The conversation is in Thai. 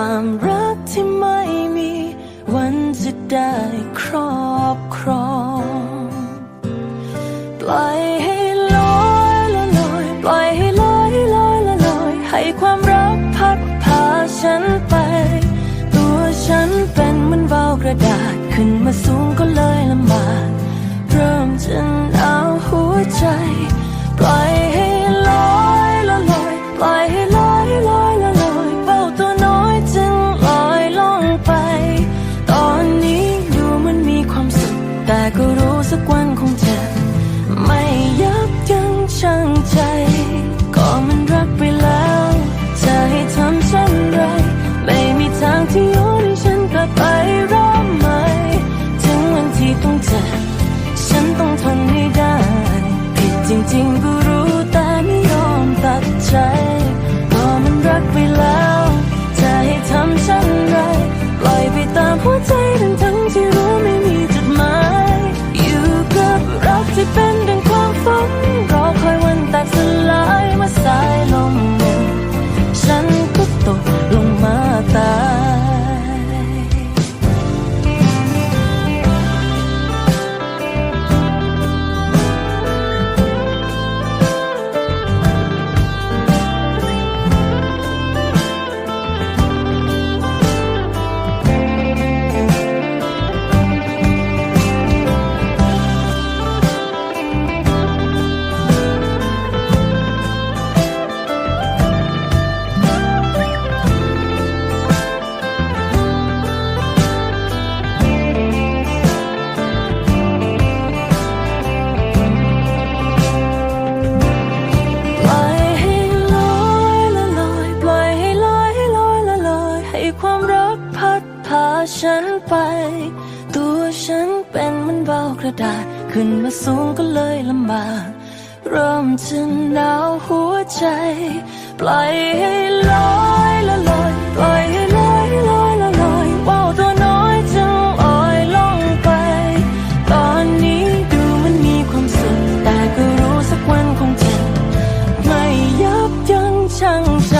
ความรักที่ไม่มี วันจะได้ครอบครอง ปล่อยให้ลอยละลอย ปล่อยให้ลอยลอยละลอย ให้ความรักพัดพาฉันไป ตัวฉันเป็นเหมือนเบากระดาษ ขึ้นมาสูงก็เลยลำบาก เริ่มจะหนาวหัวใจ ปล่อย ฉันไป ตัวฉันเป็นมันเบากระดาษ ขึ้นมาสูงก็เลยลำบากเริ่มจะหนาวหัวใจ ปล่อยให้ลอยละลอยปล่อยให้ลอยลอยละลอยว่าตัวน้อยจึงอ่อยลงไป ตอนนี้ดูมันมีความสุขแต่ก็รู้สักวันคงจะไม่ยับยั้งชั่งใจ